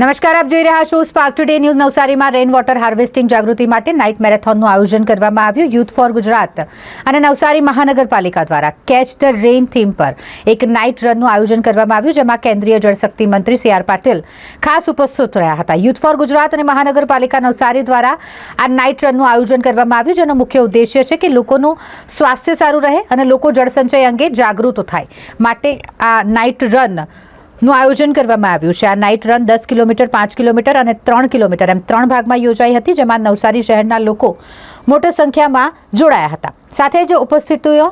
નમસ્કાર, આપ જોઈ રહ્યા છો સ્પાર્ક ટુડે ન્યૂઝ નવસારીમાં રેન વોટર હાર્વેસ્ટિંગ જાગૃતિ માટે નાઇટ મેરેથોનનું આયોજન કરવામાં આવ્યું યુથ ફોર ગુજરાત અને નવસારી મહાનગરપાલિકા દ્વારા કેચ ધ રેઇન થીમ પર એક નાઇટ રનનું આયોજન કરવામાં આવ્યું, જેમાં કેન્દ્રીય જળશક્તિ મંત્રી સી આર પાટીલ ખાસ ઉપસ્થિત રહ્યા હતા. યુથ ફોર ગુજરાત અને મહાનગરપાલિકા નવસારી દ્વારા આ નાઇટ રનનું આયોજન કરવામાં આવ્યું, જેનો મુખ્ય ઉદ્દેશ્ય છે કે લોકોનું સ્વાસ્થ્ય સારું રહે અને લોકો જળસંચય અંગે જાગૃત થાય. માટે આ નાઇટ રન નું આયોજન કરવામાં આવ્યું છે. આ નાઇટ રન દસ કિલોમીટર પાંચ કિલોમીટર અને ત્રણ કિલોમીટર એમ ત્રણ ભાગમાં યોજાઈ હતી જેમાં નવસારી શહેરના લોકો મોટી સંખ્યામાં જોડાયા હતા. સાથે જ ઉપસ્થિતિઓ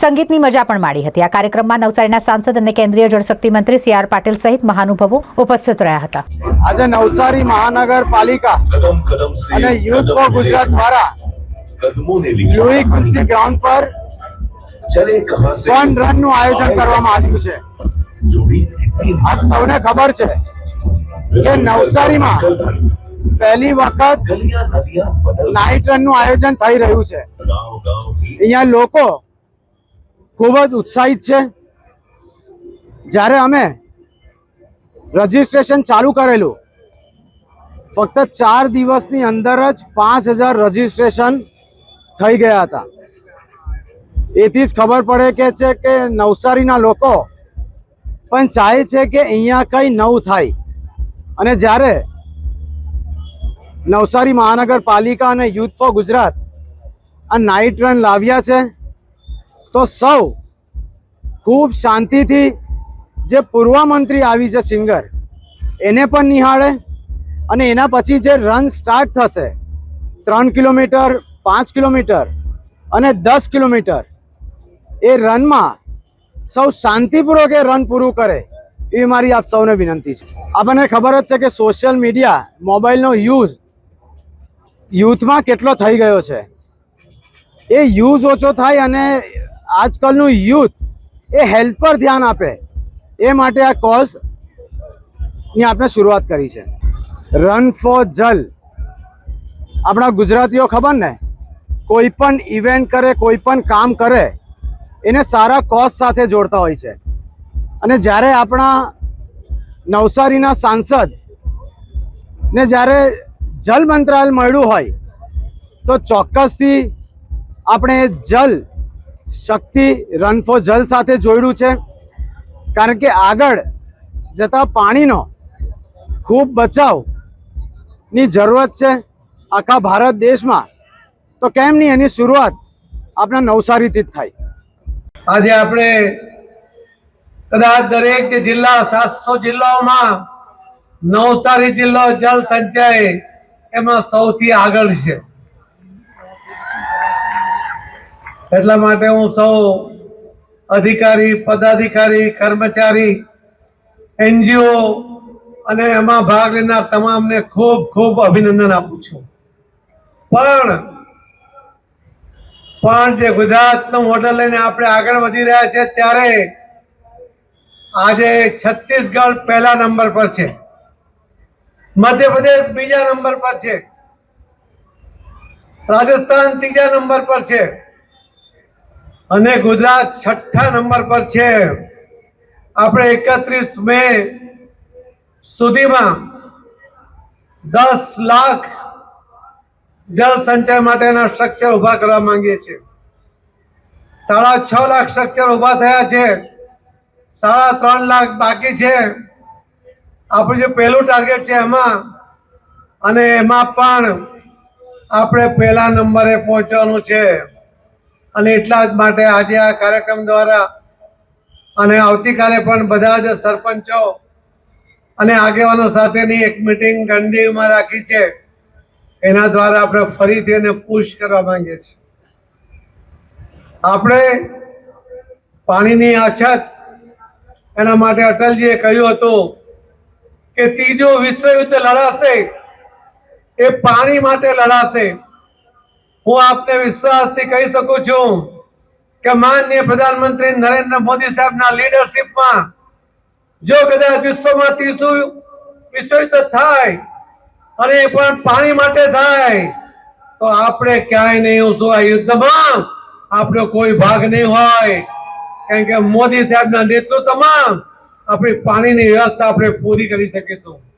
સંગીતની મજા પણ માણી હતી. આ કાર્યક્રમમાં નવસારીના સાંસદ અને કેન્દ્રીય જળશક્તિ મંત્રી સી આર પાટીલ સહિત મહાનુભવો ઉપસ્થિત રહ્યા હતા. આજે નવસારી મહાનગરપાલિકા અને યુથ ફોર ગુજરાત દ્વારા ગ્રાઉન્ડ પર ફન રનનું આયોજન કરવામાં આવ્યું છે. આપ સૌને ખબર છે કે નવસારીમાં પહેલી વખત નાઇટ રનનું આયોજન થઈ રહ્યું છે. અહીંયા લોકો ખૂબ જ ઉત્સાહિત છે. જ્યારે અમે રજિસ્ટ્રેશન ચાલુ કરેલું, ફક્ત ચાર દિવસની અંદર જ પાંચ હજાર રજિસ્ટ્રેશન થઈ ગયા હતા. એથી જ ખબર પડે કે છે કે નવસારીના લોકો પણ ચાહે છે કે અહીંયા કંઈ નવું થાય. અને જ્યારે નવસારી મહાનગરપાલિકા અને યુથ ફોર ગુજરાત આ નાઇટ રન લાવ્યા છે, તો સૌ ખૂબ શાંતિથી જે પૂર્વ મંત્રી આવી છે સિંગર, એને પણ નિહાળે અને એના પછી જે રન સ્ટાર્ટ થશે, ત્રણ કિલોમીટર, પાંચ કિલોમીટર અને દસ કિલોમીટર, એ રનમાં સૌ શાંતિપૂર્વક એ રન પૂરું કરે, એવી મારી આપ સૌને વિનંતી છે. આપણને ખબર જ છે કે સોશિયલ મીડિયા મોબાઈલનો યુઝ યુથમાં કેટલો થઈ ગયો છે. એ યુઝ ઓછો થાય અને આજકાલનું યુથ એ હેલ્થ પર ધ્યાન આપે, એ માટે આ કોઝની આપણે શરૂઆત કરી છે. રન ફોર જલ આપણા ગુજરાતીઓ ખબર ને? કોઈ પણ ઇવેન્ટ કરે, કોઈ પણ કામ કરે એને સારા કોઝ સાથે જોડતા હોય છે. અને જ્યારે આપણા નવસારીના સાંસદ ને જ્યારે જલ મંત્રાલય મળ્યું હોય, તો ચોક્કસથી આપણે જલ શક્તિ રન ફોર જલ સાથે જોડ્યું છે. કારણ કે આગળ જતા પાણીનો ખૂબ બચાવની જરૂરત છે આખા ભારત દેશમાં. તો કેમ નહીં એની શરૂઆત આપણા નવસારીથી જ થાય. આજે આપણે કદાચ દરેક જિલ્લા, સાતસો જિલ્લાઓમાં નવસારી જિલ્લો જળ સંચય એમાં સૌથી આગળ છે. એટલા માટે હું સૌ અધિકારી, પદાધિકારી, કર્મચારી, એનજીઓ અને એમાં ભાગ લેનાર તમામને ખૂબ ખૂબ અભિનંદન આપું છું. પણ પણ જે ગુજરાતનું મોડલ લઈને આપણે આગળ વધી રહ્યા છે, ત્યારે આજે છત્તીસગઢ પહેલા નંબર પર છે. મધ્યપ્રદેશ બીજા નંબર પર છે. રાજસ્થાન ત્રીજા નંબર પર છે. અને ગુજરાત છઠ્ઠા નંબર પર છે. આપણે એકત્રીસ મે સુધીમાં દસ લાખ જળ સંચય માટેના સ્ટ્રક્ચર ઊભા કરવા માંગીએ છીએ. સાડા છ લાખ સ્ટ્રક્ચર ઊભા થયા છે. સાડા ત્રણ લાખ બાકી છે. આપણું જે પહેલું ટાર્ગેટ છે એમાં. અને એમાં પણ આપણે પહેલા નંબરે પહોંચવાનું છે. અને એટલા જ માટે આજે આ કાર્યક્રમ દ્વારા અને આવતીકાલે પણ બધા જ સરપંચો અને આગેવાનો સાથેની એક મિટિંગ ગંડીમાં રાખી છે. એના દ્વારા આપણે ફરીથી એને પુશ કરવા માંગીએ છીએ. આપણે પાણીની અછત એના માટે અટલજીએ કહ્યું હતું કે ત્રીજો વિશ્વયુદ્ધ લડાશે, એ પાણી માટે લડાશે. હું આપને વિશ્વાસથી કહી શકું છું કે માનનીય પ્રધાનમંત્રી નરેન્દ્ર મોદી સાહેબના લીડરશીપમાં જો કદાચ વિશ્વમાં ત્રીસું વિશ્વયુદ્ધ થાય અને એ પણ પાણી માટે થાય. તો આપણે ક્યાંય નહીં હોશું આ યુદ્ધમાં. આપણો કોઈ ભાગ નહીં હોય. કારણ કે મોદી સાહેબના નેતૃત્વમાં આપણી પાણીની વ્યવસ્થા આપણે પૂરી કરી શકીશું.